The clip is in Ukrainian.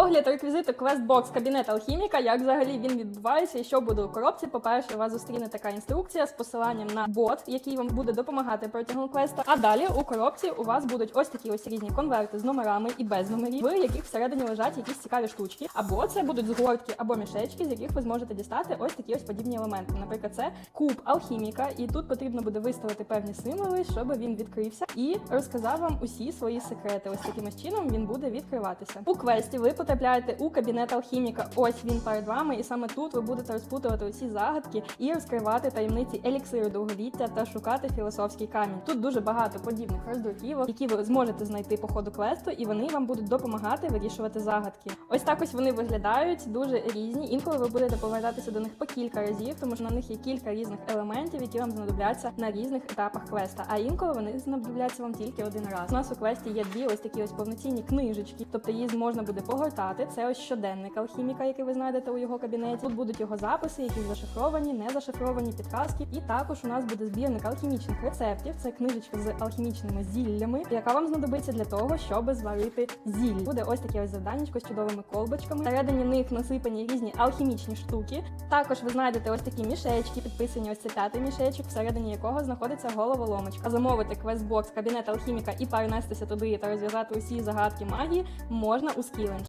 Огляд реквізиту QuestBox кабінет алхіміка, як взагалі він відбувається і що буде у коробці. По-перше, вас зустріне така інструкція з посиланням на бот, який вам буде допомагати протягом квеста. А далі у коробці у вас будуть ось такі ось різні конверти з номерами і без номерів, в яких всередині лежать якісь цікаві штучки. Або це будуть згортки або мішечки, з яких ви зможете дістати ось такі ось подібні елементи. Наприклад, це куб алхіміка, і тут потрібно буде виставити певні символи, щоб він відкрився і розказав вам усі свої секрети. Ось таким чином він буде відкриватися. У квесті ви потрапляєте у кабінет алхіміка. Ось він перед вами, і саме тут ви будете розпутувати усі загадки і розкривати таємниці еліксиру довголіття та шукати філософський камінь. Тут дуже багато подібних роздруківок, які ви зможете знайти по ходу квесту, і вони вам будуть допомагати вирішувати загадки. Ось так ось вони виглядають дуже різні. Інколи ви будете повертатися до них по кілька разів, тому що на них є кілька різних елементів, які вам знадобляться на різних етапах квеста. А інколи вони знадобляться вам тільки один раз. У нас у квесті є дві ось такі ось повноцінні книжечки, тобто її можна буде погортати. Це ось щоденник алхіміка, який ви знайдете у його кабінеті. Тут будуть його записи, які зашифровані, не зашифровані підказки. І також у нас буде збірник алхімічних рецептів. Це книжечка з алхімічними зіллями, яка вам знадобиться для того, щоб зварити зілля. Буде ось таке ось завданнячко з чудовими колбочками. Всередині них насипані різні алхімічні штуки. Також ви знайдете ось такі мішечки, підписані ось це п'ятий мішечок, всередині якого знаходиться головоломочка. Замовити квестбокс, кабінет алхіміка і перенестися туди та розв'язати усі загадки магії можна у Skillenge.